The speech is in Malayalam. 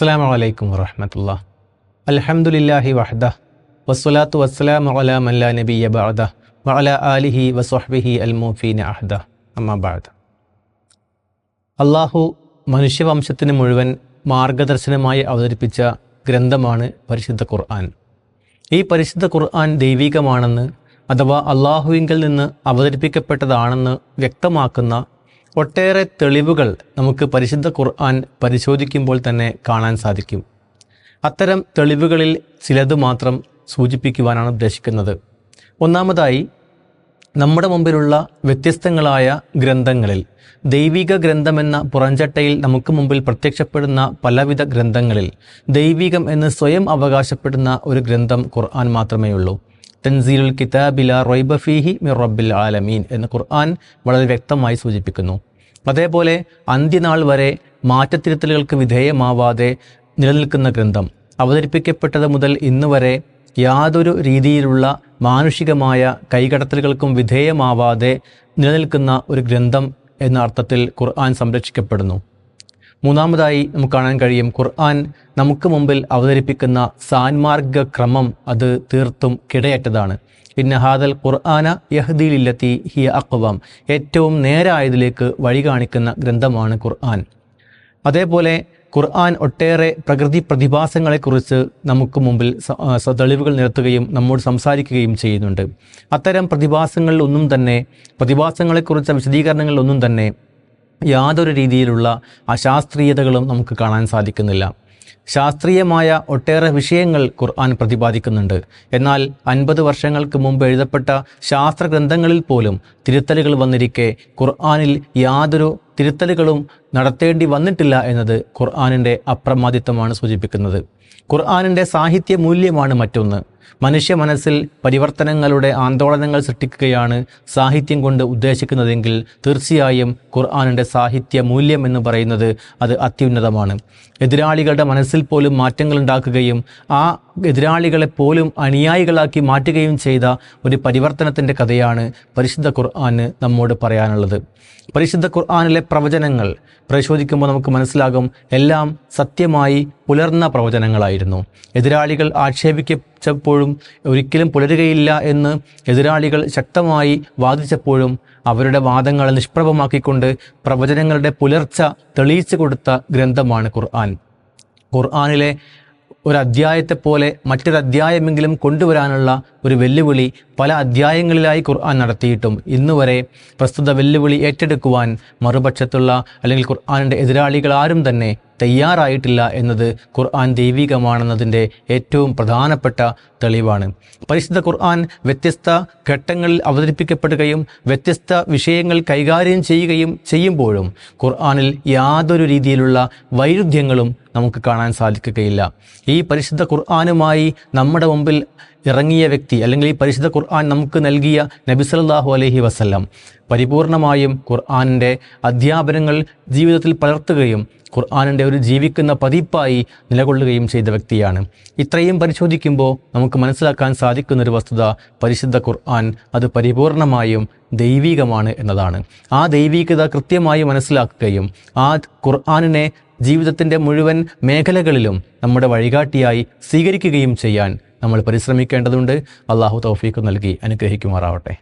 അസ്സാം വലൈക്കും വറഹമത്തുള്ള. അലഹമുല്ലാഹി വഹദ വസ്സലാത്തു വസ്സലാം അല മല്ല നബിയ ബഅദ വഅല ആലിഹി വസ്വഹ്ബിഹി അൽമൂഫീന അഹദ. അമ്മ ബഅദ്. അള്ളാഹു മനുഷ്യവംശത്തിന് മുഴുവൻ മാർഗദർശനമായി അവതരിപ്പിച്ച ഗ്രന്ഥമാണ് പരിശുദ്ധ ഖുർആൻ. ഈ പരിശുദ്ധ ഖുർആൻ ദൈവികമാണെന്ന് അഥവാ അള്ളാഹുവിങ്കിൽ നിന്ന് അവതരിപ്പിക്കപ്പെട്ടതാണെന്ന് വ്യക്തമാക്കുന്ന ഒട്ടേറെ തെളിവുകൾ നമുക്ക് പരിശുദ്ധ ഖുർആൻ പരിശോധിക്കുമ്പോൾ തന്നെ കാണാൻ സാധിക്കും. അത്തരം തെളിവുകളിൽ ചിലത് മാത്രം സൂചിപ്പിക്കുവാനാണ് ഉദ്ദേശിക്കുന്നത്. ഒന്നാമതായി നമ്മുടെ മുമ്പിലുള്ള വ്യത്യസ്തങ്ങളായ ഗ്രന്ഥങ്ങളിൽ ദൈവിക ഗ്രന്ഥമെന്ന പുറഞ്ചട്ടയിൽ നമുക്ക് മുമ്പിൽ പ്രത്യക്ഷപ്പെടുന്ന പലവിധ ഗ്രന്ഥങ്ങളിൽ ദൈവികം എന്ന് സ്വയം അവകാശപ്പെടുന്ന ഒരു ഗ്രന്ഥം ഖുർആൻ മാത്രമേ ഉള്ളൂ തൻസീലുൽ കിതാബില റൊയ്ബഫീഹി മിർ റബ്ബിൽ ആലമീൻ എന്ന് ഖുർആൻ വളരെ വ്യക്തമായി സൂചിപ്പിക്കുന്നു. അതേപോലെ അന്ത്യനാൾ വരെ മാറ്റത്തിരുത്തലുകൾക്ക് വിധേയമാവാതെ നിലനിൽക്കുന്ന ഗ്രന്ഥം അവതരിപ്പിക്കപ്പെട്ടത് മുതൽ ഇന്ന് വരെ യാതൊരു രീതിയിലുള്ള മാനുഷികമായ കൈകടത്തലുകൾക്കും വിധേയമാവാതെ നിലനിൽക്കുന്ന ഒരു ഗ്രന്ഥം എന്ന അർത്ഥത്തിൽ ഖുർആൻ സംരക്ഷിക്കപ്പെടുന്നു. മൂന്നാമതായി നമുക്ക് കാണാൻ കഴിയും ഖുർആൻ നമുക്ക് മുമ്പിൽ അവതരിപ്പിക്കുന്ന സാൻമാർഗ ക്രമം അത് തീർത്തും കിടയറ്റതാണ്. പിന്നെ ഹാദൽ ഖുർആന യഹ്ദീലില്ലത്തി ഹിയ അക്വം ഏറ്റവും നേരായതിലേക്ക് വഴി കാണിക്കുന്ന ഗ്രന്ഥമാണ് ഖുർആൻ. അതേപോലെ ഖുർആൻ ഒട്ടേറെ പ്രകൃതി പ്രതിഭാസങ്ങളെക്കുറിച്ച് നമുക്ക് മുമ്പിൽ തെളിവുകൾ നിരത്തുകയും നമ്മോട് സംസാരിക്കുകയും ചെയ്യുന്നുണ്ട്. അത്തരം പ്രതിഭാസങ്ങളിൽ ഒന്നും തന്നെ പ്രതിഭാസങ്ങളെക്കുറിച്ച വിശദീകരണങ്ങളിലൊന്നും തന്നെ യാതൊരു രീതിയിലുള്ള അശാസ്ത്രീയതകളും നമുക്ക് കാണാൻ സാധിക്കുന്നില്ല. ശാസ്ത്രീയമായ ഒട്ടേറെ വിഷയങ്ങൾ ഖുർആൻ പ്രതിപാദിക്കുന്നുണ്ട്. എന്നാൽ അൻപത് വർഷങ്ങൾക്ക് മുമ്പ് എഴുതപ്പെട്ട ശാസ്ത്ര ഗ്രന്ഥങ്ങളിൽ പോലും തിരുത്തലുകൾ വന്നിരിക്കെ ഖുർആനിൽ യാതൊരു തിരുത്തലുകളും നടത്തേണ്ടി വന്നിട്ടില്ല എന്നത് ഖുർആാനിന്റെ അപ്രമാദിത്വമാണ് സൂചിപ്പിക്കുന്നത്. ഖുർആനിന്റെ സാഹിത്യ മൂല്യമാണ് മറ്റൊന്ന്. മനുഷ്യ മനസ്സിൽ പരിവർത്തനങ്ങളുടെ ആന്തോളനങ്ങൾ സൃഷ്ടിക്കുകയാണ് സാഹിത്യം കൊണ്ട് ഉദ്ദേശിക്കുന്നതെങ്കിൽ തീർച്ചയായും ഖുർആാനിന്റെ സാഹിത്യ മൂല്യം എന്ന് പറയുന്നത് അത് അത്യുന്നതമാണ്. എതിരാളികളുടെ മനസ്സിൽ പോലും മാറ്റങ്ങൾ ഉണ്ടാക്കുകയും ആ എതിരാളികളെ പോലും അനുയായികളാക്കി മാറ്റുകയും ചെയ്ത ഒരു പരിവർത്തനത്തിന്റെ കഥയാണ് പരിശുദ്ധ ഖുർആന് നമ്മോട് പറയാനുള്ളത്. പരിശുദ്ധ ഖുർആാനിലെ പ്രവചനങ്ങൾ പരിശോധിക്കുമ്പോൾ നമുക്ക് മനസ്സിലാകും എല്ലാം സത്യമായി പുലർന്ന പ്രവചനങ്ങളായിരുന്നു. എതിരാളികൾ ആക്ഷേപിക്കപ്പോഴും ഒരിക്കലും പുലരുകയില്ല എന്ന് എതിരാളികൾ ശക്തമായി വാദിച്ചപ്പോഴും അവരുടെ വാദങ്ങളെ നിഷ്പ്രഭമാക്കിക്കൊണ്ട് പ്രവചനങ്ങളുടെ പുലർച്ച തെളിയിച്ചു കൊടുത്ത ഗ്രന്ഥമാണ് ഖുർആൻ. ഖുർആനിലെ ഒരു അധ്യായത്തെ പോലെ മറ്റൊരു അധ്യായമെങ്കിലും കൊണ്ടുവരാനുള്ള ഒരു വെല്ലുവിളി പല അധ്യായങ്ങളിലായി ഖുർആൻ നടത്തിയിട്ടും ഇന്നുവരെ പ്രസ്തുത വെല്ലുവിളി ഏറ്റെടുക്കുവാൻ മറുപക്ഷത്തുള്ള അല്ലെങ്കിൽ ഖുർആാനിന്റെ എതിരാളികൾ ആരും തന്നെ തയ്യാറായിട്ടില്ല എന്നത് ഖുർആൻ ദൈവികമാണെന്നതിന്റെ ഏറ്റവും പ്രധാനപ്പെട്ട തെളിവാണ്. പരിശുദ്ധ ഖുർആൻ വ്യത്യസ്ത ഘട്ടങ്ങളിൽ അവതരിപ്പിക്കപ്പെടുകയും വ്യത്യസ്ത വിഷയങ്ങൾ കൈകാര്യം ചെയ്യുകയും ചെയ്യുമ്പോഴും ഖുർആനിൽ യാതൊരു രീതിയിലുള്ള വൈരുദ്ധ്യങ്ങളും നമുക്ക് കാണാൻ സാധിക്കുകയില്ല. ഈ പരിശുദ്ധ ഖുർആാനുമായി നമ്മുടെ മുമ്പിൽ ഇറങ്ങിയ വ്യക്തി അല്ലെങ്കിൽ ഈ പരിശുദ്ധ ഖുർആൻ നമുക്ക് നൽകിയ നബി സല്ലല്ലാഹു അലൈഹി വസല്ലം പരിപൂർണമായും ഖുർആാനിന്റെ അധ്യാപനങ്ങൾ ജീവിതത്തിൽ പലർത്തുകയും ഖുർആാനിന്റെ ഒരു ജീവിക്കുന്ന പതിപ്പായി നിലകൊള്ളുകയും ചെയ്ത വ്യക്തിയാണ്. ഇത്രയും പരിശോധിക്കുമ്പോൾ നമുക്ക് മനസ്സിലാക്കാൻ സാധിക്കുന്ന ഒരു വസ്തുത പരിശുദ്ധ ഖുർആൻ അത് പരിപൂർണമായും ദൈവികമാണ് എന്നതാണ്. ആ ദൈവികത കൃത്യമായി മനസ്സിലാക്കുകയും ആ ഖുർആാനിനെ ജീവിതത്തിന്റെ മുഴുവൻ മേഖലകളിലും നമ്മുടെ വഴികാട്ടിയായി സ്വീകരിക്കുകയും ചെയ്യാൻ നമ്മൾ പരിശ്രമിക്കേണ്ടതുണ്ട്. അള്ളാഹു തൗഫീഖ് നൽകി അനുഗ്രഹിക്കുമാറാവട്ടെ.